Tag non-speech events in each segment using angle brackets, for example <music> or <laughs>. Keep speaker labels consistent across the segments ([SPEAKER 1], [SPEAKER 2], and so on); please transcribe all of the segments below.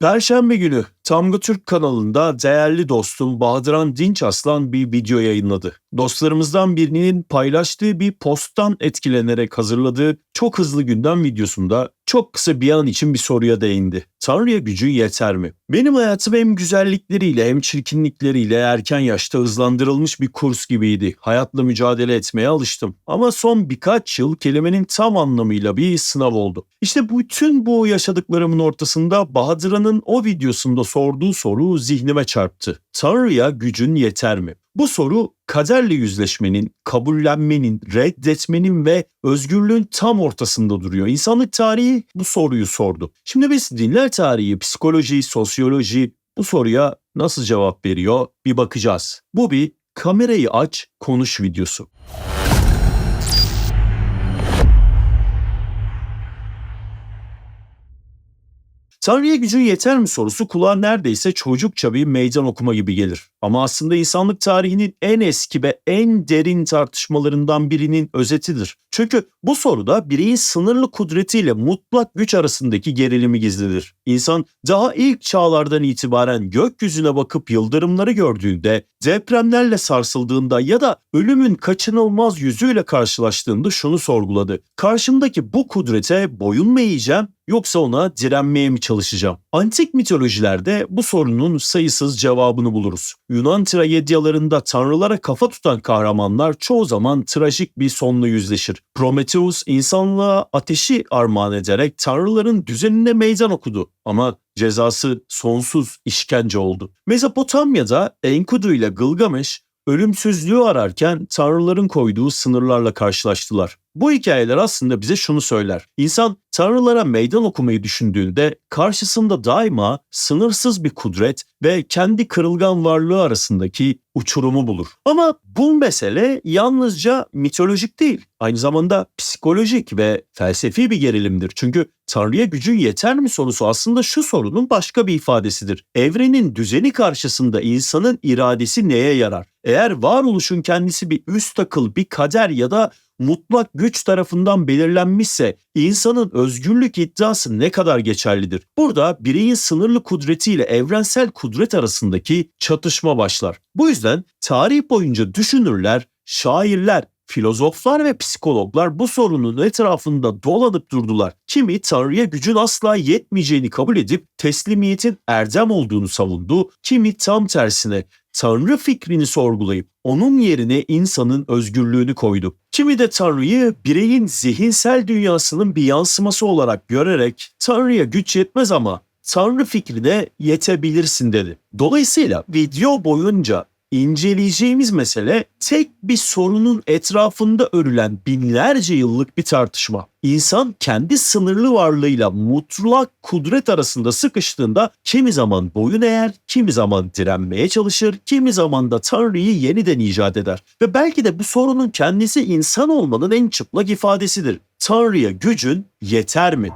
[SPEAKER 1] Perşembe günü Tamgı Türk kanalında değerli dostum Bahdıran Dinç Aslan bir video yayınladı. Dostlarımızdan birinin paylaştığı bir posttan etkilenerek hazırladığı çok hızlı gündem videosunda çok kısa bir an için bir soruya değindi. Tanrı'ya gücü yeter mi? Benim hayatım hem güzellikleriyle hem çirkinlikleriyle erken yaşta hızlandırılmış bir kurs gibiydi. Hayatla mücadele etmeye alıştım. Ama son birkaç yıl kelimenin tam anlamıyla bir sınav oldu. İşte bütün bu yaşadıklarımın ortasında Bahadıra'nın o videosunda sorduğu soru zihnime çarptı. Tanrı'ya gücün yeter mi? Bu soru kaderle yüzleşmenin, kabullenmenin, reddetmenin ve özgürlüğün tam ortasında duruyor. İnsanlık tarihi bu soruyu sordu. Şimdi biz dinler tarihi, psikoloji, sosyoloji bu soruya nasıl cevap veriyor bir bakacağız. Bu bir kamerayı aç, konuş videosu. Tanrı'ya gücün yeter mi sorusu kulağa neredeyse çocukça bir meydan okuma gibi gelir. Ama aslında insanlık tarihinin en eski ve en derin tartışmalarından birinin özetidir. Çünkü bu soruda bireyin sınırlı kudretiyle mutlak güç arasındaki gerilimi gizlidir. İnsan daha ilk çağlardan itibaren gökyüzüne bakıp yıldırımları gördüğünde, depremlerle sarsıldığında ya da ölümün kaçınılmaz yüzüyle karşılaştığında şunu sorguladı. Karşımdaki bu kudrete boyun mu eğeceğim yoksa ona direnmeye mi çalışacağım? Antik mitolojilerde bu sorunun sayısız cevabını buluruz. Yunan tragedyalarında tanrılara kafa tutan kahramanlar çoğu zaman trajik bir sonla yüzleşir. Prometheus insanlığa ateşi armağan ederek tanrıların düzenine meydan okudu ama cezası sonsuz işkence oldu. Mezopotamya'da Enkudu ile Gılgameş ölümsüzlüğü ararken tanrıların koyduğu sınırlarla karşılaştılar. Bu hikayeler aslında bize şunu söyler. İnsan tanrılara meydan okumayı düşündüğünde karşısında daima sınırsız bir kudret ve kendi kırılgan varlığı arasındaki uçurumu bulur. Ama bu mesele yalnızca mitolojik değil, aynı zamanda psikolojik ve felsefi bir gerilimdir. Çünkü Tanrı'ya gücün yeter mi sorusu aslında şu sorunun başka bir ifadesidir. Evrenin düzeni karşısında insanın iradesi neye yarar? Eğer varoluşun kendisi bir üst akıl, bir kader ya da mutlak güç tarafından belirlenmişse insanın özgürlük iddiası ne kadar geçerlidir? Burada bireyin sınırlı kudretiyle evrensel kudret arasındaki çatışma başlar. Bu yüzden tarih boyunca düşünürler, şairler, filozoflar ve psikologlar bu sorunun etrafında dolanıp durdular. Kimi Tanrı'ya gücün asla yetmeyeceğini kabul edip teslimiyetin erdem olduğunu savundu, kimi tam tersine Tanrı fikrini sorgulayıp onun yerine insanın özgürlüğünü koydu. Kimi de Tanrı'yı bireyin zihinsel dünyasının bir yansıması olarak görerek Tanrı'ya güç yetmez ama Tanrı fikrine yetebilirsin dedi. Dolayısıyla video boyunca inceleyeceğimiz mesele tek bir sorunun etrafında örülen binlerce yıllık bir tartışma. İnsan kendi sınırlı varlığıyla mutlak kudret arasında sıkıştığında kimi zaman boyun eğer, kimi zaman direnmeye çalışır, kimi zaman da Tanrı'yı yeniden icat eder. Ve belki de bu sorunun kendisi insan olmanın en çıplak ifadesidir. Tanrı'ya gücün yeter mi?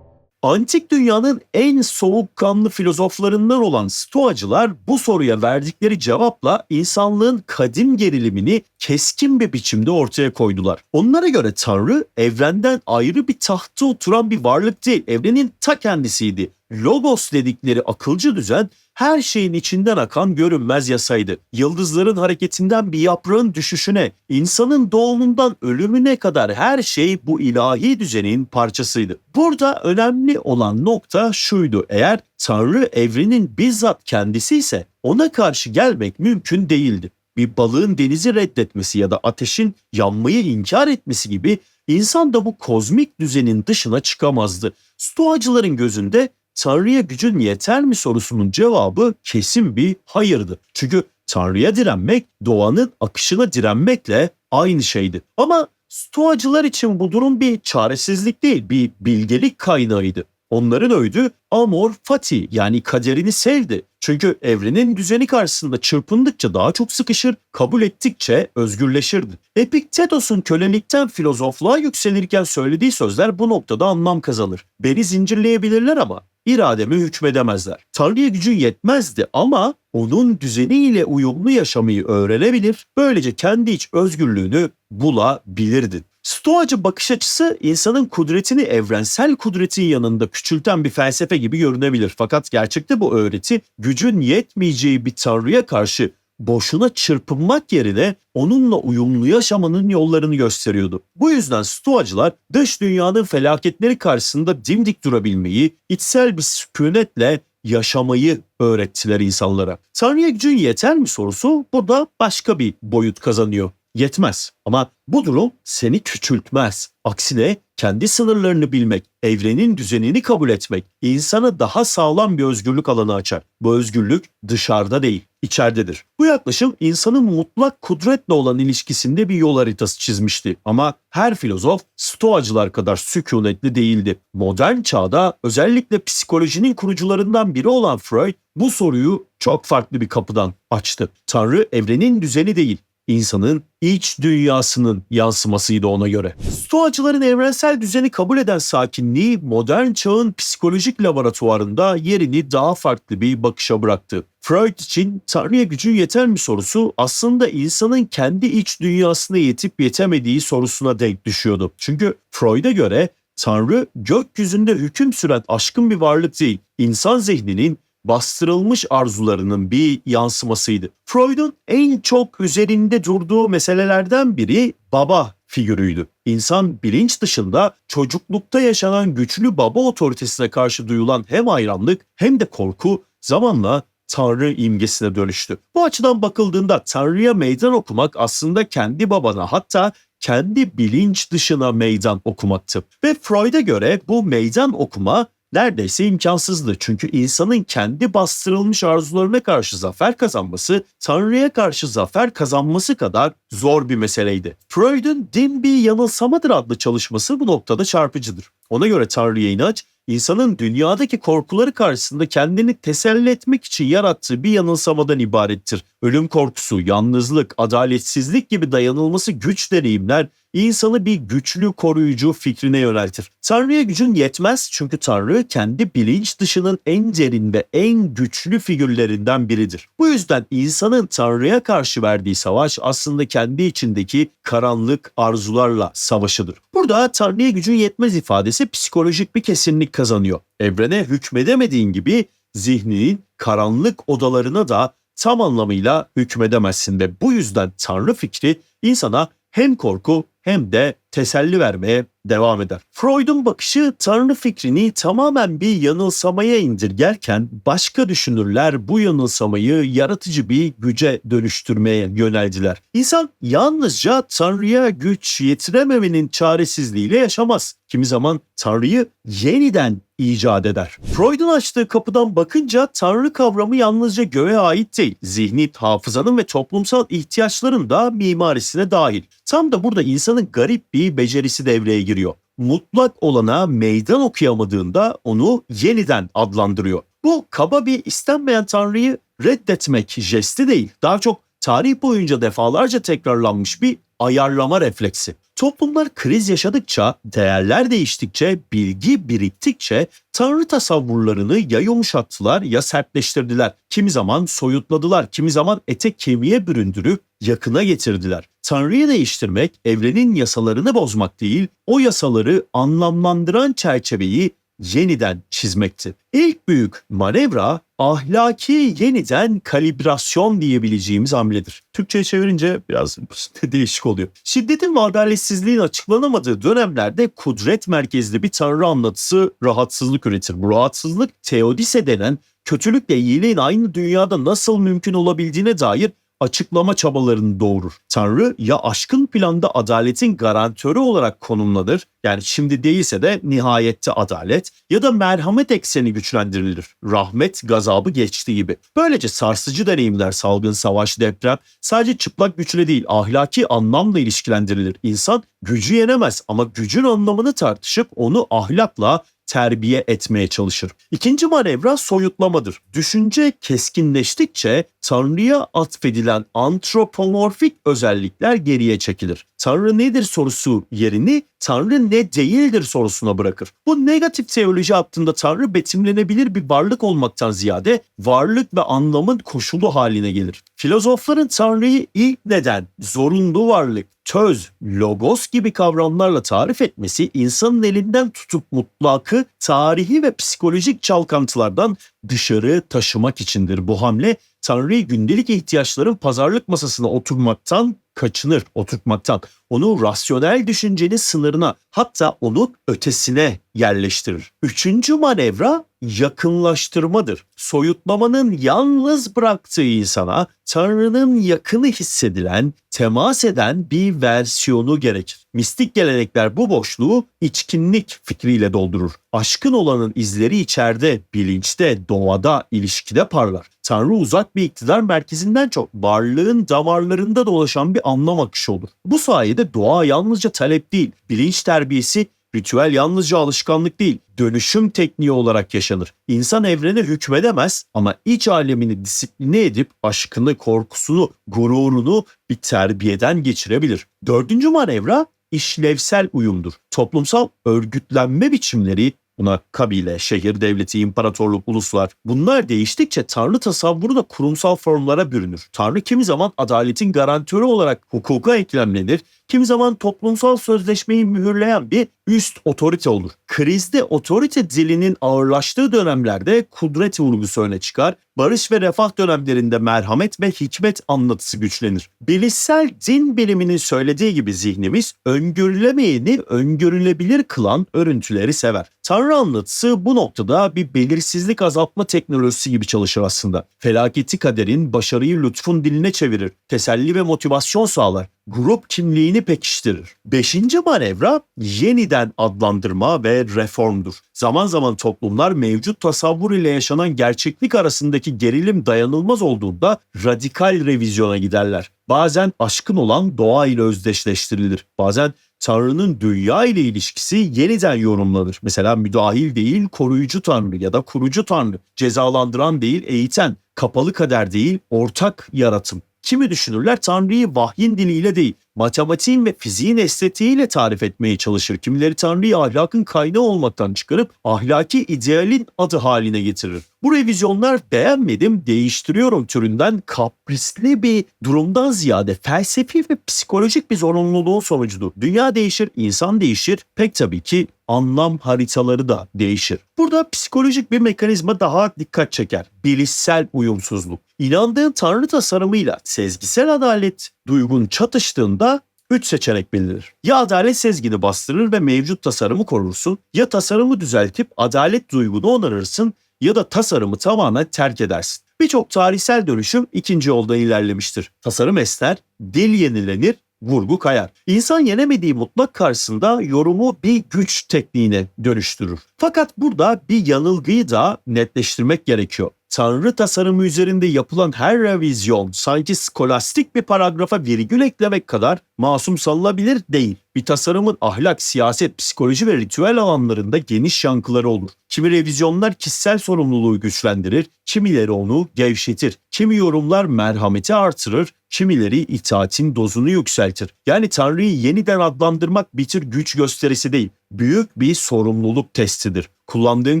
[SPEAKER 1] Antik dünyanın en soğukkanlı filozoflarından olan Stoacılar bu soruya verdikleri cevapla insanlığın kadim gerilimini keskin bir biçimde ortaya koydular. Onlara göre Tanrı evrenden ayrı bir tahtta oturan bir varlık değil, evrenin ta kendisiydi. Logos dedikleri akılcı düzen her şeyin içinden akan görünmez yasaydı. Yıldızların hareketinden bir yaprağın düşüşüne, insanın doğumundan ölümüne kadar her şey bu ilahi düzenin parçasıydı. Burada önemli olan nokta şuydu. Eğer Tanrı evrenin bizzat kendisi ise ona karşı gelmek mümkün değildi. Bir balığın denizi reddetmesi ya da ateşin yanmayı inkar etmesi gibi insan da bu kozmik düzenin dışına çıkamazdı. Stoacıların gözünde Tanrı'ya gücün yeter mi sorusunun cevabı kesin bir hayırdı. Çünkü Tanrı'ya direnmek doğanın akışına direnmekle aynı şeydi. Ama Stoacılar için bu durum bir çaresizlik değil, bir bilgelik kaynağıydı. Onların öydü amor fati yani kaderini sevdi. Çünkü evrenin düzeni karşısında çırpındıkça daha çok sıkışır, kabul ettikçe özgürleşirdi. Epiktetos'un kölelikten filozofluğa yükselirken söylediği sözler bu noktada anlam kazanır. Beni zincirleyebilirler ama irademe hükmedemezler. Tanrı'ya gücün yetmezdi ama onun düzeniyle uyumlu yaşamayı öğrenebilir, böylece kendi iç özgürlüğünü bulabilirdin. Stoacı bakış açısı insanın kudretini evrensel kudretin yanında küçülten bir felsefe gibi görünebilir. Fakat gerçekte bu öğreti gücün yetmeyeceği bir tanrıya karşı boşuna çırpınmak yerine onunla uyumlu yaşamanın yollarını gösteriyordu. Bu yüzden Stoacılar dış dünyanın felaketleri karşısında dimdik durabilmeyi, içsel bir sükunetle yaşamayı öğrettiler insanlara. Tanrı'ya gücün yeter mi sorusu burada başka bir boyut kazanıyor. Yetmez ama bu durum seni küçültmez. Aksine kendi sınırlarını bilmek, evrenin düzenini kabul etmek insana daha sağlam bir özgürlük alanı açar. Bu özgürlük dışarıda değil, içeridedir. Bu yaklaşım insanın mutlak kudretle olan ilişkisinde bir yol haritası çizmişti. Ama her filozof stoacılar kadar sükunetli değildi. Modern çağda özellikle psikolojinin kurucularından biri olan Freud bu soruyu çok farklı bir kapıdan açtı. Tanrı evrenin düzeni değil, insanın iç dünyasının yansımasıydı ona göre. Stoacıların evrensel düzeni kabul eden sakinliği modern çağın psikolojik laboratuvarında yerini daha farklı bir bakışa bıraktı. Freud için Tanrı'ya gücün yeter mi sorusu aslında insanın kendi iç dünyasına yetip yetemediği sorusuna denk düşüyordu. Çünkü Freud'a göre Tanrı gökyüzünde hüküm süren aşkın bir varlık değil, insan zihninin bastırılmış arzularının bir yansımasıydı. Freud'un en çok üzerinde durduğu meselelerden biri baba figürüydü. İnsan bilinç dışında çocuklukta yaşanan güçlü baba otoritesine karşı duyulan hem hayranlık hem de korku zamanla Tanrı imgesine dönüştü. Bu açıdan bakıldığında Tanrı'ya meydan okumak aslında kendi babana hatta kendi bilinç dışına meydan okumaktı. Ve Freud'a göre bu meydan okuma neredeyse imkansızdı. Çünkü insanın kendi bastırılmış arzularına karşı zafer kazanması, Tanrı'ya karşı zafer kazanması kadar zor bir meseleydi. Freud'un Din bir yanılsamadır adlı çalışması bu noktada çarpıcıdır. Ona göre Tanrı'ya inanç, insanın dünyadaki korkuları karşısında kendini teselli etmek için yarattığı bir yanılsamadan ibarettir. Ölüm korkusu, yalnızlık, adaletsizlik gibi dayanılması güç deneyimler insanı bir güçlü koruyucu fikrine yöneltir. Tanrı'ya gücün yetmez çünkü Tanrı kendi bilinç dışının en derin ve en güçlü figürlerinden biridir. Bu yüzden insanın Tanrı'ya karşı verdiği savaş aslında kendi içindeki karanlık arzularla savaşıdır. Burada Tanrı'ya gücün yetmez ifadesi psikolojik bir kesinlik kazanıyor. Evrene hükmedemediğin gibi zihninin karanlık odalarına da tam anlamıyla hükmedemezsin ve bu yüzden Tanrı fikri insana hem korku hem de teselli vermeye devam eder. Freud'un bakışı Tanrı fikrini tamamen bir yanılsamaya indirgerken başka düşünürler bu yanılsamayı yaratıcı bir güce dönüştürmeye yöneldiler. İnsan yalnızca Tanrı'ya güç yetirememenin çaresizliğiyle yaşamaz. Kimi zaman Tanrı'yı yeniden icat eder. Freud'un açtığı kapıdan bakınca Tanrı kavramı yalnızca göğe ait değil, zihni, hafızanın ve toplumsal ihtiyaçların da mimarisine dahil. Tam da burada insanın garip bir becerisi devreye giriyor. Mutlak olana meydan okuyamadığında onu yeniden adlandırıyor. Bu kaba bir istenmeyen Tanrı'yı reddetmek jesti değil, daha çok tarih boyunca defalarca tekrarlanmış bir ayarlama refleksi. Toplumlar kriz yaşadıkça, değerler değiştikçe, bilgi biriktikçe tanrı tasavvurlarını ya yumuşattılar ya sertleştirdiler. Kimi zaman soyutladılar, kimi zaman ete kemiğe büründürüp yakına getirdiler. Tanrı'yı değiştirmek evrenin yasalarını bozmak değil, o yasaları anlamlandıran çerçeveyi yeniden çizmekti. İlk büyük manevra ahlaki yeniden kalibrasyon diyebileceğimiz hamledir. Türkçe'ye çevirince biraz <laughs> değişik oluyor. Şiddetin ve adaletsizliğin açıklanamadığı dönemlerde kudret merkezli bir tanrı anlatısı rahatsızlık üretir. Bu rahatsızlık teodise denen kötülükle iyiliğin aynı dünyada nasıl mümkün olabildiğine dair açıklama çabalarını doğurur. Tanrı ya aşkın planda adaletin garantörü olarak konumlanır, yani şimdi değilse de nihayette adalet ya da merhamet ekseni güçlendirilir. Rahmet gazabı geçti gibi. Böylece sarsıcı deneyimler, salgın, savaş, deprem sadece çıplak güçle değil ahlaki anlamla ilişkilendirilir. İnsan gücü yenemez ama gücün anlamını tartışıp onu ahlakla terbiye etmeye çalışır. İkinci manevra soyutlamadır. Düşünce keskinleştikçe Tanrı'ya atfedilen antropomorfik özellikler geriye çekilir. Tanrı nedir sorusu yerini Tanrı ne değildir sorusuna bırakır. Bu negatif teoloji hattında Tanrı betimlenebilir bir varlık olmaktan ziyade varlık ve anlamın koşulu haline gelir. Filozofların Tanrı'yı ilk neden, zorunlu varlık, töz, logos gibi kavramlarla tarif etmesi insanın elinden tutup mutlakı tarihi ve psikolojik çalkantılardan dışarı taşımak içindir. Bu hamle Tanrı'yı gündelik ihtiyaçların pazarlık masasına oturmaktan kaçınır, oturtmaktan. Onu rasyonel düşüncenin sınırına hatta onun ötesine yerleştirir. Üçüncü manevra yakınlaştırmadır. Soyutlamanın yalnız bıraktığı insana Tanrı'nın yakını hissedilen, temas eden bir versiyonu gerekir. Mistik gelenekler bu boşluğu içkinlik fikriyle doldurur. Aşkın olanın izleri içeride, bilinçte, doğada, ilişkide parlar. Tanrı uzak bir iktidar merkezinden çok varlığın damarlarında dolaşan bir anlam akışı olur. Bu sayede doğa yalnızca talep değil, bilinç terbiyesi Ritüel yalnızca alışkanlık değil, dönüşüm tekniği olarak yaşanır. İnsan evrene hükmedemez ama iç alemini disipline edip aşkını, korkusunu, gururunu bir terbiyeden geçirebilir. Dördüncü manevra işlevsel uyumdur. Toplumsal örgütlenme biçimleri Buna kabile, şehir, devleti, imparatorluk, uluslar. Bunlar değiştikçe Tanrı tasavvuru da kurumsal formlara bürünür. Tanrı kimi zaman adaletin garantörü olarak hukuka eklemlenir, kimi zaman toplumsal sözleşmeyi mühürleyen bir üst otorite olur. Krizde otorite dilinin ağırlaştığı dönemlerde kudret vurgusu öne çıkar. Barış ve refah dönemlerinde merhamet ve hikmet anlatısı güçlenir. Bilişsel din biliminin söylediği gibi zihnimiz öngörülemeyeni öngörülebilir kılan örüntüleri sever. Tanrı anlatısı bu noktada bir belirsizlik azaltma teknolojisi gibi çalışır aslında. Felaketi kaderin başarıyı lütfun diline çevirir. Teselli ve motivasyon sağlar grup kimliğini pekiştirir. Beşinci manevra yeniden adlandırma ve reformdur. Zaman zaman toplumlar mevcut tasavvur ile yaşanan gerçeklik arasındaki gerilim dayanılmaz olduğunda radikal revizyona giderler. Bazen aşkın olan doğa ile özdeşleştirilir. Bazen Tanrı'nın dünya ile ilişkisi yeniden yorumlanır. Mesela müdahil değil koruyucu Tanrı ya da kurucu Tanrı, cezalandıran değil eğiten, kapalı kader değil ortak yaratım. Kimi düşünürler Tanrı'yı vahyin diliyle değil, matematiğin ve fiziğin estetiğiyle tarif etmeye çalışır. Kimileri Tanrı'yı ahlakın kaynağı olmaktan çıkarıp ahlaki idealin adı haline getirir. Bu revizyonlar beğenmedim, değiştiriyorum türünden kaprisli bir durumdan ziyade felsefi ve psikolojik bir zorunluluğun sonucudur. Dünya değişir, insan değişir, pek tabii ki anlam haritaları da değişir. Burada psikolojik bir mekanizma daha dikkat çeker. Bilişsel uyumsuzluk. İnandığın tanrı tasarımıyla sezgisel adalet duygun çatıştığında üç seçenek belirir. Ya adalet sezgini bastırır ve mevcut tasarımı korursun, ya tasarımı düzeltip adalet duygunu onarırsın ya da tasarımı tamamen terk edersin. Birçok tarihsel dönüşüm ikinci yolda ilerlemiştir. Tasarım esner, dil yenilenir, vurgu kayar. İnsan yenemediği mutlak karşısında yorumu bir güç tekniğine dönüştürür. Fakat burada bir yanılgıyı da netleştirmek gerekiyor. Tanrı tasarımı üzerinde yapılan her revizyon sanki skolastik bir paragrafa virgül eklemek kadar masum salınabilir değil. Bir tasarımın ahlak, siyaset, psikoloji ve ritüel alanlarında geniş yankıları olur. Kimi revizyonlar kişisel sorumluluğu güçlendirir, kimileri onu gevşetir. Kimi yorumlar merhameti artırır, kimileri itaatin dozunu yükseltir. Yani Tanrı'yı yeniden adlandırmak bir tür güç gösterisi değil, büyük bir sorumluluk testidir. Kullandığın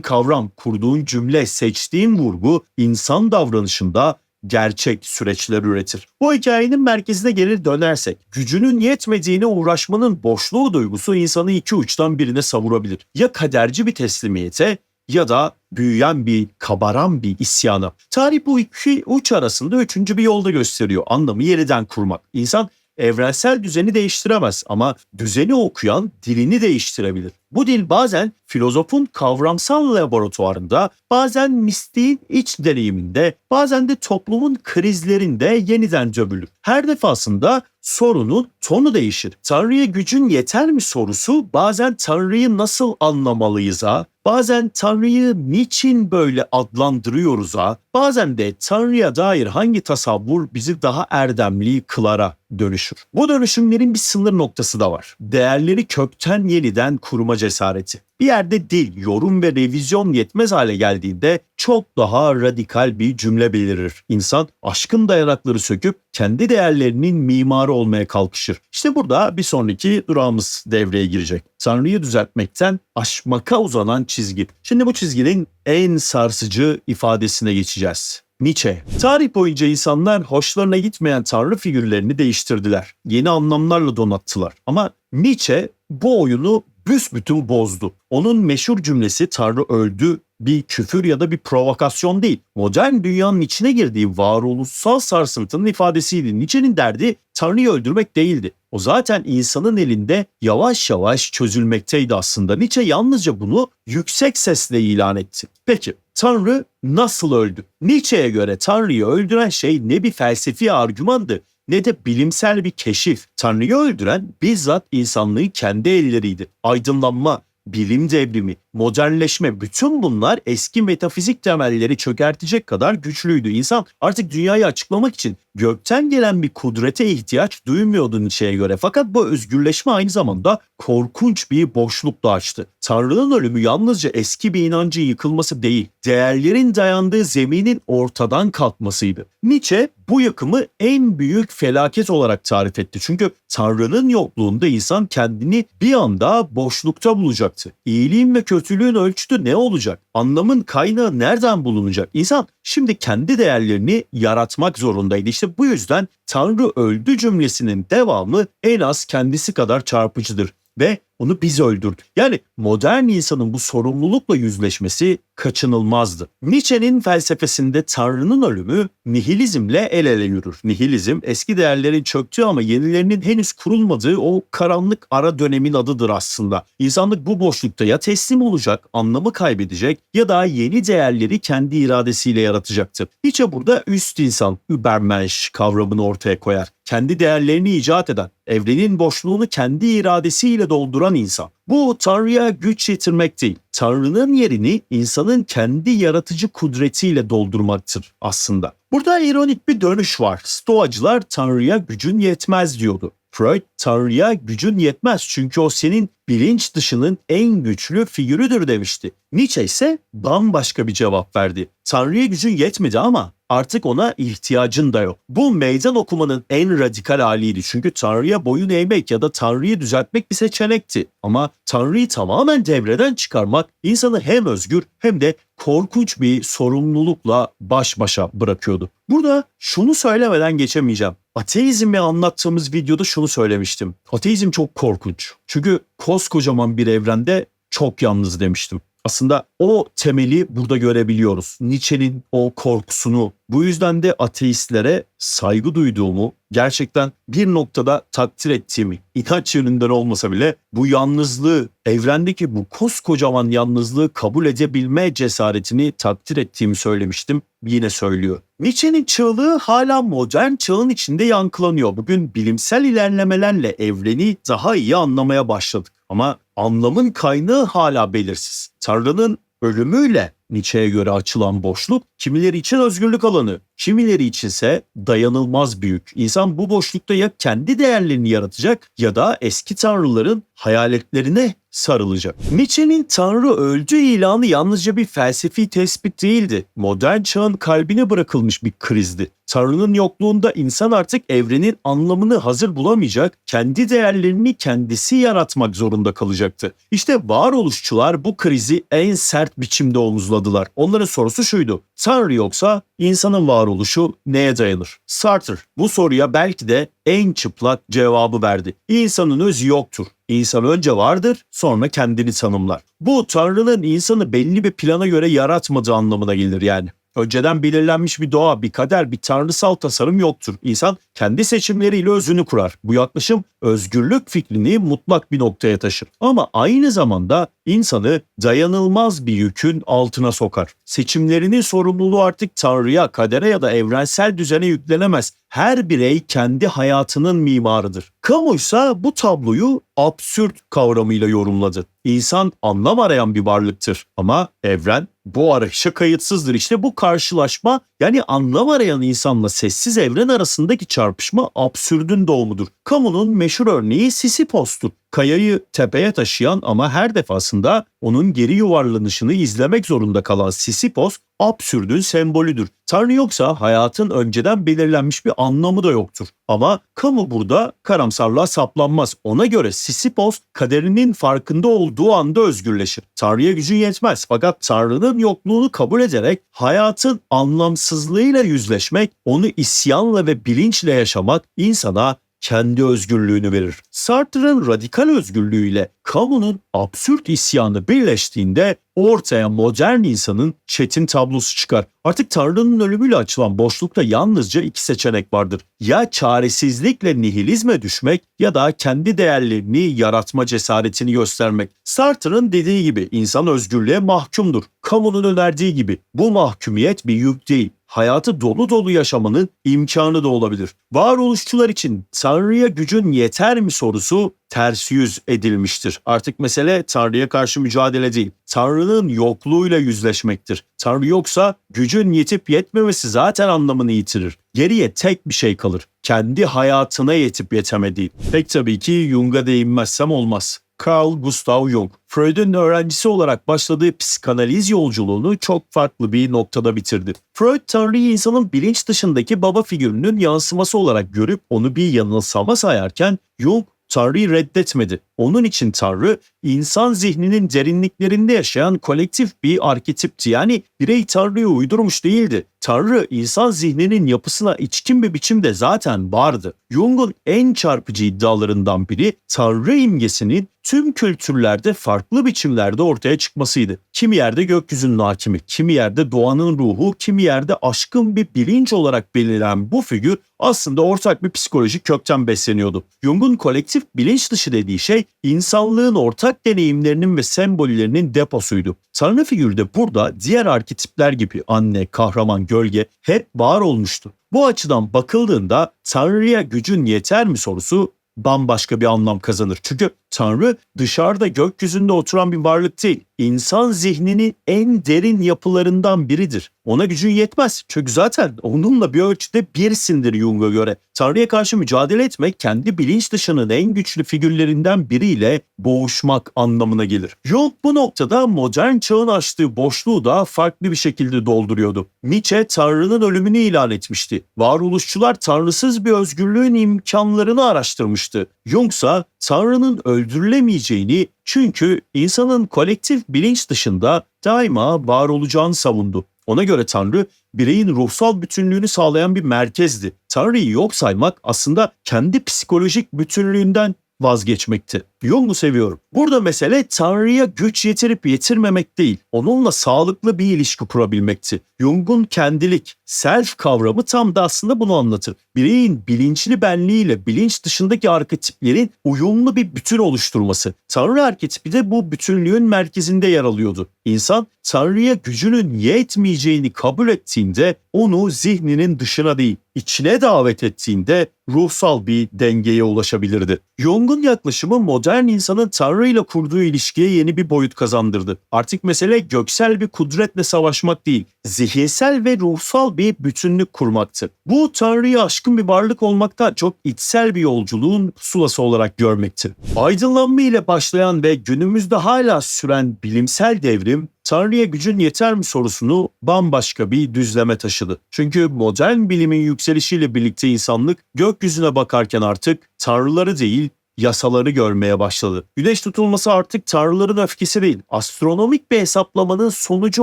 [SPEAKER 1] kavram, kurduğun cümle, seçtiğin vurgu insan davranışında gerçek süreçler üretir. Bu hikayenin merkezine gelir dönersek, gücünün yetmediğine uğraşmanın boşluğu duygusu insanı iki uçtan birine savurabilir. Ya kaderci bir teslimiyete ya da büyüyen bir, kabaran bir isyana. Tarih bu iki uç arasında üçüncü bir yolda gösteriyor. Anlamı yeniden kurmak. İnsan evrensel düzeni değiştiremez ama düzeni okuyan dilini değiştirebilir. Bu dil bazen filozofun kavramsal laboratuvarında, bazen mistiğin iç deneyiminde, bazen de toplumun krizlerinde yeniden dövülür. Her defasında sorunun tonu değişir. Tanrı'ya gücün yeter mi sorusu bazen Tanrı'yı nasıl anlamalıyız'a, bazen Tanrı'yı niçin böyle adlandırıyoruz'a, bazen de Tanrı'ya dair hangi tasavvur bizi daha erdemli kılara dönüşür. Bu dönüşümlerin bir sınır noktası da var. Değerleri kökten yeniden kurma cesareti. Bir yerde dil, yorum ve revizyon yetmez hale geldiğinde çok daha radikal bir cümle belirir. İnsan aşkın dayanakları söküp kendi değerlerinin mimarı olmaya kalkışır. İşte burada bir sonraki durağımız devreye girecek. Tanrı'yı düzeltmekten aşmaka uzanan çizgi. Şimdi bu çizginin en sarsıcı ifadesine geçeceğiz. Nietzsche. Tarih boyunca insanlar hoşlarına gitmeyen tanrı figürlerini değiştirdiler. Yeni anlamlarla donattılar. Ama Nietzsche bu oyunu büsbütün bozdu. Onun meşhur cümlesi Tanrı öldü bir küfür ya da bir provokasyon değil. Modern dünyanın içine girdiği varoluşsal sarsıntının ifadesiydi. Nietzsche'nin derdi Tanrı'yı öldürmek değildi. O zaten insanın elinde yavaş yavaş çözülmekteydi aslında. Nietzsche yalnızca bunu yüksek sesle ilan etti. Peki Tanrı nasıl öldü? Nietzsche'ye göre Tanrı'yı öldüren şey ne bir felsefi argümandı ne de bilimsel bir keşif. Tanrı'yı öldüren bizzat insanlığı kendi elleriydi. Aydınlanma, bilim devrimi, modernleşme bütün bunlar eski metafizik temelleri çökertecek kadar güçlüydü. İnsan artık dünyayı açıklamak için gökten gelen bir kudrete ihtiyaç duymuyordu Nietzsche'ye göre. Fakat bu özgürleşme aynı zamanda korkunç bir boşluk da açtı. Tanrı'nın ölümü yalnızca eski bir inancın yıkılması değil, değerlerin dayandığı zeminin ortadan kalkmasıydı. Nietzsche bu yıkımı en büyük felaket olarak tarif etti. Çünkü Tanrı'nın yokluğunda insan kendini bir anda boşlukta bulacaktı. İyiliğin ve kötülüğün ölçütü ne olacak? Anlamın kaynağı nereden bulunacak? İnsan şimdi kendi değerlerini yaratmak zorundaydı. İşte bu yüzden Tanrı öldü cümlesinin devamı en az kendisi kadar çarpıcıdır ve onu biz öldürdük. Yani modern insanın bu sorumlulukla yüzleşmesi kaçınılmazdı. Nietzsche'nin felsefesinde Tanrı'nın ölümü nihilizmle el ele yürür. Nihilizm eski değerlerin çöktüğü ama yenilerinin henüz kurulmadığı o karanlık ara dönemin adıdır aslında. İnsanlık bu boşlukta ya teslim olacak, anlamı kaybedecek ya da yeni değerleri kendi iradesiyle yaratacaktı. Nietzsche burada üst insan, Übermensch kavramını ortaya koyar. Kendi değerlerini icat eden, evrenin boşluğunu kendi iradesiyle dolduran insan. Bu Tanrı'ya güç yetirmek değil. Tanrı'nın yerini insanın kendi yaratıcı kudretiyle doldurmaktır aslında. Burada ironik bir dönüş var. Stoacılar Tanrı'ya gücün yetmez diyordu. Freud Tanrı'ya gücün yetmez çünkü o senin bilinç dışının en güçlü figürüdür demişti. Nietzsche ise bambaşka bir cevap verdi. Tanrı'ya gücün yetmedi ama artık ona ihtiyacın da yok. Bu meydan okumanın en radikal haliydi. Çünkü Tanrı'ya boyun eğmek ya da Tanrı'yı düzeltmek bir seçenekti. Ama Tanrı'yı tamamen devreden çıkarmak insanı hem özgür hem de korkunç bir sorumlulukla baş başa bırakıyordu. Burada şunu söylemeden geçemeyeceğim. Ateizmi anlattığımız videoda şunu söylemiştim. Ateizm çok korkunç. Çünkü koskocaman bir evrende çok yalnız demiştim. Aslında o temeli burada görebiliyoruz. Nietzsche'nin o korkusunu. Bu yüzden de ateistlere saygı duyduğumu, gerçekten bir noktada takdir ettiğimi, inanç yönünden olmasa bile bu yalnızlığı, evrendeki bu koskocaman yalnızlığı kabul edebilme cesaretini takdir ettiğimi söylemiştim. Yine söylüyor. Nietzsche'nin çığlığı hala modern çağın içinde yankılanıyor. Bugün bilimsel ilerlemelerle evreni daha iyi anlamaya başladık. Ama anlamın kaynağı hala belirsiz. Tanrı'nın ölümüyle Nietzsche'ye göre açılan boşluk kimileri için özgürlük alanı, kimileri içinse dayanılmaz büyük. İnsan bu boşlukta ya kendi değerlerini yaratacak ya da eski tanrıların hayaletlerine sarılacak. Nietzsche'nin Tanrı öldü ilanı yalnızca bir felsefi tespit değildi. Modern çağın kalbine bırakılmış bir krizdi. Tanrı'nın yokluğunda insan artık evrenin anlamını hazır bulamayacak, kendi değerlerini kendisi yaratmak zorunda kalacaktı. İşte varoluşçular bu krizi en sert biçimde omuzladılar. Onların sorusu şuydu. Tanrı yoksa insanın varoluşu neye dayanır? Sartre bu soruya belki de en çıplak cevabı verdi. İnsanın özü yoktur. İnsan önce vardır, sonra kendini tanımlar. Bu Tanrı'nın insanı belli bir plana göre yaratmadığı anlamına gelir yani. Önceden belirlenmiş bir doğa, bir kader, bir tanrısal tasarım yoktur. İnsan kendi seçimleriyle özünü kurar. Bu yaklaşım özgürlük fikrini mutlak bir noktaya taşır. Ama aynı zamanda insanı dayanılmaz bir yükün altına sokar. Seçimlerinin sorumluluğu artık Tanrı'ya, kadere ya da evrensel düzene yüklenemez. Her birey kendi hayatının mimarıdır. Kamuysa bu tabloyu absürt kavramıyla yorumladı. İnsan anlam arayan bir varlıktır ama evren bu arayışa kayıtsızdır. İşte bu karşılaşma yani anlam arayan insanla sessiz evren arasındaki çarpışma absürdün doğumudur. Kamunun meşhur örneği Sisyphos'tur. Kayayı tepeye taşıyan ama her defasında onun geri yuvarlanışını izlemek zorunda kalan Sisyphos absürdün sembolüdür. Tanrı yoksa hayatın önceden belirlenmiş bir anlamı da yoktur. Ama kamu burada karamsarlığa saplanmaz. Ona göre Sisyphos kaderinin farkında olduğu anda özgürleşir. Tanrı'ya gücün yetmez fakat Tanrı'nın yokluğunu kabul ederek hayatın anlamsızlığıyla yüzleşmek, onu isyanla ve bilinçle yaşamak insana kendi özgürlüğünü verir. Sartre'ın radikal özgürlüğüyle kamunun absürt isyanı birleştiğinde ortaya modern insanın çetin tablosu çıkar. Artık Tanrı'nın ölümüyle açılan boşlukta yalnızca iki seçenek vardır. Ya çaresizlikle nihilizme düşmek ya da kendi değerlerini yaratma cesaretini göstermek. Sartre'ın dediği gibi insan özgürlüğe mahkumdur. Kamunun önerdiği gibi bu mahkumiyet bir yük değil hayatı dolu dolu yaşamanın imkanı da olabilir. Varoluşçular için Tanrı'ya gücün yeter mi sorusu ters yüz edilmiştir. Artık mesele Tanrı'ya karşı mücadele değil. Tanrı'nın yokluğuyla yüzleşmektir. Tanrı yoksa gücün yetip yetmemesi zaten anlamını yitirir. Geriye tek bir şey kalır. Kendi hayatına yetip yetemediği. Pek tabii ki Jung'a değinmezsem olmaz. Carl Gustav Jung, Freud'un öğrencisi olarak başladığı psikanaliz yolculuğunu çok farklı bir noktada bitirdi. Freud, Tanrı'yı insanın bilinç dışındaki baba figürünün yansıması olarak görüp onu bir yanılsama sayarken Jung Tanrı'yı reddetmedi. Onun için Tanrı insan zihninin derinliklerinde yaşayan kolektif bir arketipti. Yani birey Tanrı'yı uydurmuş değildi. Tanrı insan zihninin yapısına içkin bir biçimde zaten vardı. Jung'un en çarpıcı iddialarından biri Tanrı imgesinin tüm kültürlerde farklı biçimlerde ortaya çıkmasıydı. Kimi yerde gökyüzünün hakimi, kimi yerde doğanın ruhu, kimi yerde aşkın bir bilinç olarak belirlenen bu figür aslında ortak bir psikolojik kökten besleniyordu. Jung'un kolektif bilinç dışı dediği şey insanlığın ortak deneyimlerinin ve sembollerinin deposuydu. Tanrı figürü de burada diğer arketipler gibi anne, kahraman, gölge hep var olmuştu. Bu açıdan bakıldığında Tanrı'ya gücün yeter mi sorusu bambaşka bir anlam kazanır. Çünkü Tanrı dışarıda gökyüzünde oturan bir varlık değil. İnsan zihninin en derin yapılarından biridir. Ona gücün yetmez. Çünkü zaten onunla bir ölçüde birsindir Jung'a göre. Tanrı'ya karşı mücadele etmek kendi bilinç dışının en güçlü figürlerinden biriyle boğuşmak anlamına gelir. Jung bu noktada modern çağın açtığı boşluğu da farklı bir şekilde dolduruyordu. Nietzsche Tanrı'nın ölümünü ilan etmişti. Varoluşçular tanrısız bir özgürlüğün imkanlarını araştırmıştı. Jung ise Tanrı'nın öldürülemeyeceğini çünkü insanın kolektif bilinç dışında daima var olacağını savundu. Ona göre Tanrı bireyin ruhsal bütünlüğünü sağlayan bir merkezdi. Tanrı'yı yok saymak aslında kendi psikolojik bütünlüğünden vazgeçmekti. Jung'u seviyorum. Burada mesele Tanrı'ya güç yetirip yetirmemek değil, onunla sağlıklı bir ilişki kurabilmekti. Jung'un kendilik, self kavramı tam da aslında bunu anlatır. Bireyin bilinçli benliğiyle bilinç dışındaki arketiplerin uyumlu bir bütün oluşturması. Tanrı arketipi de bu bütünlüğün merkezinde yer alıyordu. İnsan Tanrı'ya gücünün yetmeyeceğini kabul ettiğinde onu zihninin dışına değil, içine davet ettiğinde ruhsal bir dengeye ulaşabilirdi. Jung'un yaklaşımı modern insanın Tanrı ile kurduğu ilişkiye yeni bir boyut kazandırdı. Artık mesele göksel bir kudretle savaşmak değil, zihinsel ve ruhsal bir bütünlük kurmaktı. Bu Tanrı'ya aşkın bir varlık olmaktan çok içsel bir yolculuğun pusulası olarak görmekti. Aydınlanma ile başlayan ve günümüzde hala süren bilimsel devrim Tanrı'ya gücün yeter mi sorusunu bambaşka bir düzleme taşıdı. Çünkü modern bilimin yükselişiyle birlikte insanlık gökyüzüne bakarken artık tanrıları değil yasaları görmeye başladı. Güneş tutulması artık tanrıların öfkesi değil, astronomik bir hesaplamanın sonucu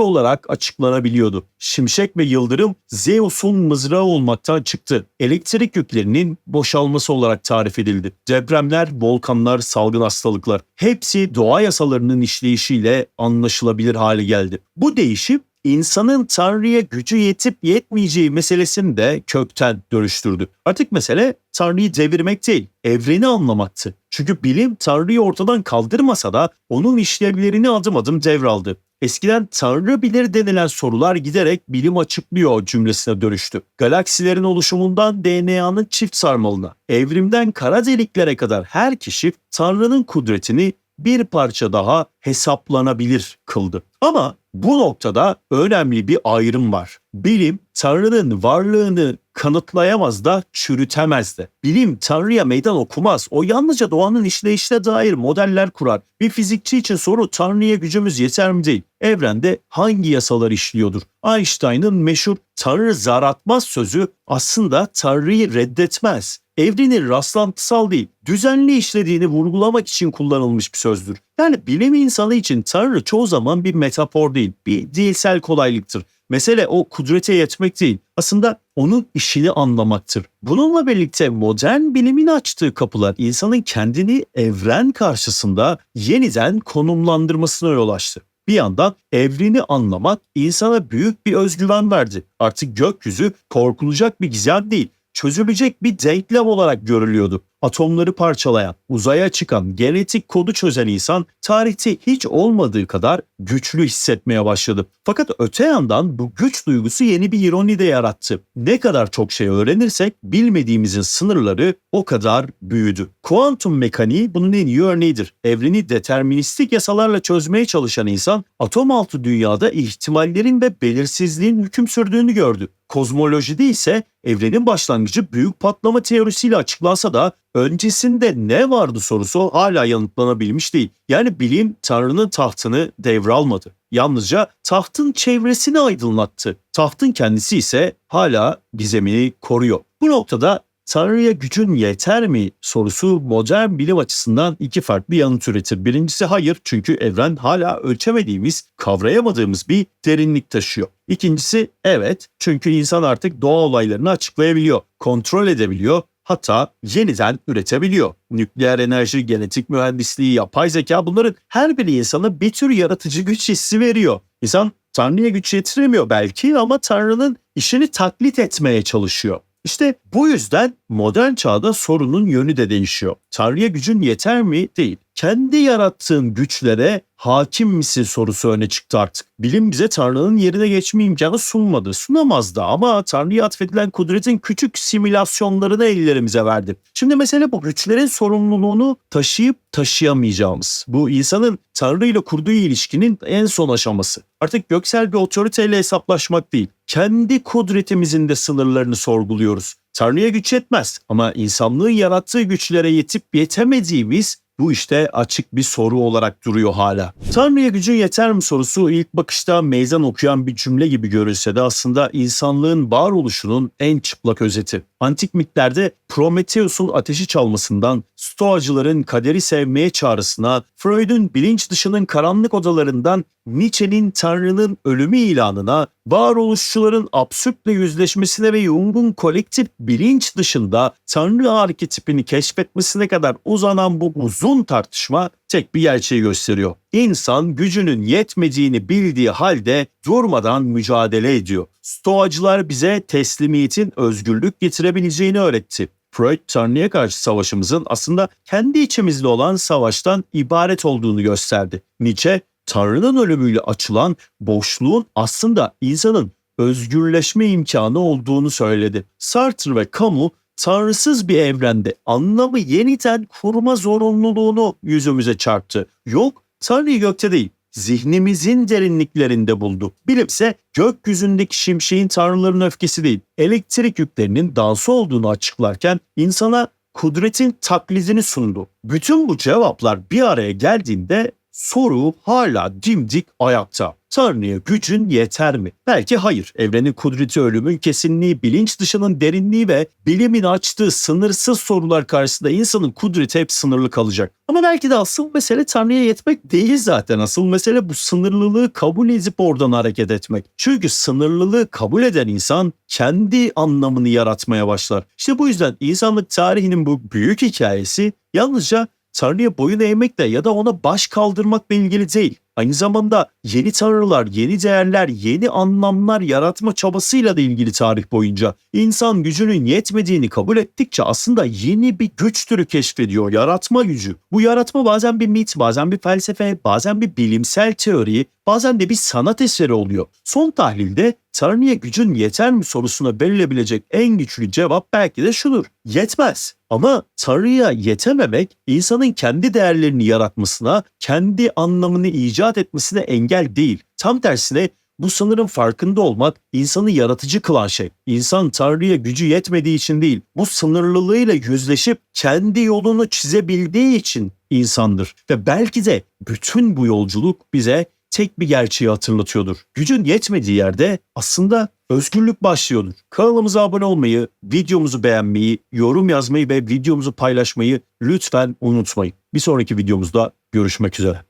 [SPEAKER 1] olarak açıklanabiliyordu. Şimşek ve yıldırım Zeus'un mızrağı olmaktan çıktı. Elektrik yüklerinin boşalması olarak tarif edildi. Depremler, volkanlar, salgın hastalıklar hepsi doğa yasalarının işleyişiyle anlaşılabilir hale geldi. Bu değişim insanın Tanrı'ya gücü yetip yetmeyeceği meselesini de kökten dönüştürdü. Artık mesele Tanrı'yı devirmek değil, evreni anlamaktı. Çünkü bilim Tanrı'yı ortadan kaldırmasa da onun işlevlerini adım adım devraldı. Eskiden Tanrı bilir denilen sorular giderek bilim açıklıyor cümlesine dönüştü. Galaksilerin oluşumundan DNA'nın çift sarmalına, evrimden kara deliklere kadar her kişi Tanrı'nın kudretini bir parça daha hesaplanabilir kıldı. Ama bu noktada önemli bir ayrım var. Bilim Tanrı'nın varlığını kanıtlayamaz da çürütemez de. Bilim Tanrı'ya meydan okumaz. O yalnızca doğanın işleyişine dair modeller kurar. Bir fizikçi için soru Tanrı'ya gücümüz yeter mi değil. Evrende hangi yasalar işliyordur? Einstein'ın meşhur Tanrı zar atmaz sözü aslında Tanrı'yı reddetmez. Evrenin rastlantısal değil, düzenli işlediğini vurgulamak için kullanılmış bir sözdür. Yani bilim insanı için Tanrı çoğu zaman bir metafor değil, bir dilsel kolaylıktır. Mesele o kudrete yetmek değil. Aslında onun işini anlamaktır. Bununla birlikte modern bilimin açtığı kapılar insanın kendini evren karşısında yeniden konumlandırmasına yol açtı. Bir yandan evreni anlamak insana büyük bir özgüven verdi. Artık gökyüzü korkulacak bir gizem değil, çözülecek bir denklem olarak görülüyordu. Atomları parçalayan, uzaya çıkan, genetik kodu çözen insan tarihte hiç olmadığı kadar güçlü hissetmeye başladı. Fakat öte yandan bu güç duygusu yeni bir ironi de yarattı. Ne kadar çok şey öğrenirsek bilmediğimizin sınırları o kadar büyüdü. Kuantum mekaniği bunun en iyi örneğidir. Evreni deterministik yasalarla çözmeye çalışan insan atom altı dünyada ihtimallerin ve belirsizliğin hüküm sürdüğünü gördü. Kozmolojide ise evrenin başlangıcı büyük patlama teorisiyle açıklansa da öncesinde ne vardı sorusu hala yanıtlanabilmiş değil. Yani bilim Tanrı'nın tahtını devralmadı. Yalnızca tahtın çevresini aydınlattı. Tahtın kendisi ise hala gizemini koruyor. Bu noktada Tanrı'ya gücün yeter mi sorusu modern bilim açısından iki farklı yanıt üretir. Birincisi hayır çünkü evren hala ölçemediğimiz, kavrayamadığımız bir derinlik taşıyor. İkincisi evet çünkü insan artık doğa olaylarını açıklayabiliyor, kontrol edebiliyor, hatta yeniden üretebiliyor. Nükleer enerji, genetik mühendisliği, yapay zeka bunların her biri insana bir tür yaratıcı güç hissi veriyor. İnsan Tanrı'ya güç yetiremiyor belki ama Tanrı'nın işini taklit etmeye çalışıyor. İşte bu yüzden modern çağda sorunun yönü de değişiyor. Tanrı'ya gücün yeter mi? Değil. Kendi yarattığın güçlere hakim misin sorusu öne çıktı artık. Bilim bize Tanrı'nın yerine geçme imkanı sunmadı. Sunamaz da ama Tanrı'ya atfedilen kudretin küçük simülasyonlarını ellerimize verdi. Şimdi mesele bu güçlerin sorumluluğunu taşıyıp taşıyamayacağımız. Bu insanın Tanrı ile kurduğu ilişkinin en son aşaması. Artık göksel bir otoriteyle hesaplaşmak değil. Kendi kudretimizin de sınırlarını sorguluyoruz. Tanrı'ya güç yetmez ama insanlığın yarattığı güçlere yetip yetemediğimiz bu işte açık bir soru olarak duruyor hala. Tanrı'ya gücün yeter mi sorusu ilk bakışta meydan okuyan bir cümle gibi görülse de aslında insanlığın varoluşunun en çıplak özeti. Antik mitlerde Prometheus'un ateşi çalmasından, Stoacıların kaderi sevmeye çağrısına, Freud'un bilinç dışının karanlık odalarından Nietzsche'nin Tanrı'nın ölümü ilanına, varoluşçuların absürtle yüzleşmesine ve Jung'un kolektif bilinç dışında Tanrı arketipini keşfetmesine kadar uzanan bu uzun tartışma tek bir gerçeği gösteriyor. İnsan gücünün yetmediğini bildiği halde durmadan mücadele ediyor. Stoacılar bize teslimiyetin özgürlük getirebileceğini öğretti. Freud Tanrı'ya karşı savaşımızın aslında kendi içimizde olan savaştan ibaret olduğunu gösterdi. Nietzsche Tanrı'nın ölümüyle açılan boşluğun aslında insanın özgürleşme imkanı olduğunu söyledi. Sartre ve Camus tanrısız bir evrende anlamı yeniden kurma zorunluluğunu yüzümüze çarptı. Yok, Tanrı'yı gökte değil, zihnimizin derinliklerinde buldu. Bilimse gökyüzündeki şimşeğin tanrıların öfkesi değil, elektrik yüklerinin dansı olduğunu açıklarken insana kudretin taklidini sundu. Bütün bu cevaplar bir araya geldiğinde soru hala dimdik ayakta. Tanrı'ya gücün yeter mi? Belki hayır. Evrenin kudreti ölümün kesinliği, bilinç dışının derinliği ve bilimin açtığı sınırsız sorular karşısında insanın kudreti hep sınırlı kalacak. Ama belki de asıl mesele Tanrı'ya yetmek değil zaten. Asıl mesele bu sınırlılığı kabul edip oradan hareket etmek. Çünkü sınırlılığı kabul eden insan kendi anlamını yaratmaya başlar. İşte bu yüzden insanlık tarihinin bu büyük hikayesi yalnızca Tanrı'ya boyun eğmekle ya da ona baş kaldırmakla ilgili değil. Aynı zamanda yeni tanrılar, yeni değerler, yeni anlamlar yaratma çabasıyla da ilgili tarih boyunca. İnsan gücünün yetmediğini kabul ettikçe aslında yeni bir güç türü keşfediyor, yaratma gücü. Bu yaratma bazen bir mit, bazen bir felsefe, bazen bir bilimsel teori, bazen de bir sanat eseri oluyor. Son tahlilde Tanrı'ya gücün yeter mi sorusuna verilebilecek en güçlü cevap belki de şudur. Yetmez. Ama Tanrı'ya yetememek insanın kendi değerlerini yaratmasına, kendi anlamını icat etmesine engel değil. Tam tersine Bu sınırın farkında olmak insanı yaratıcı kılan şey. İnsan Tanrı'ya gücü yetmediği için değil, bu sınırlılığıyla yüzleşip kendi yolunu çizebildiği için insandır. Ve belki de bütün bu yolculuk bize tek bir gerçeği hatırlatıyordur. Gücün yetmediği yerde aslında özgürlük başlıyordur. Kanalımıza abone olmayı, videomuzu beğenmeyi, yorum yazmayı ve videomuzu paylaşmayı lütfen unutmayın. Bir sonraki videomuzda görüşmek üzere.